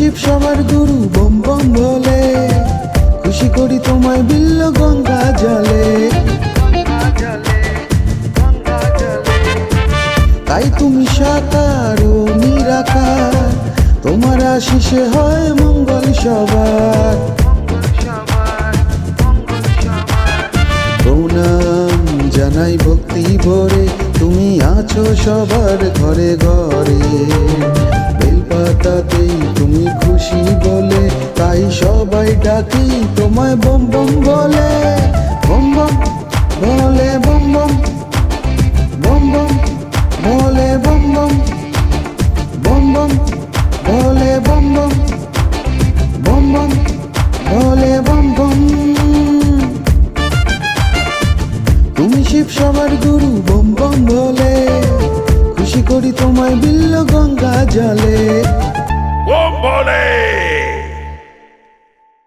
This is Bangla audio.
শিব সবার গুরু বম বম বলে। খুশি করি তোমায় বিল্ল গঙ্গা জলে। তাই তুমি সাকার ও নিরাকার। তোমার আশিসে হয় মঙ্গল সবার। প্রণাম জানাই ভক্তি ভরে। তুমি আছো সবার ঘরে ঘরে। সবাই ডাকি, তোমায় বম বম বলে। বম বম বলে, বম বম। বম বম বলে, বম বম। বম বম বলে, বম বম। বম বম বলে, বম বম। তুমি শিব সবার গুরু, বম বম বলে। খুশি করি তোমায় বিল্ল গঙ্গা জলে। বোম বলে।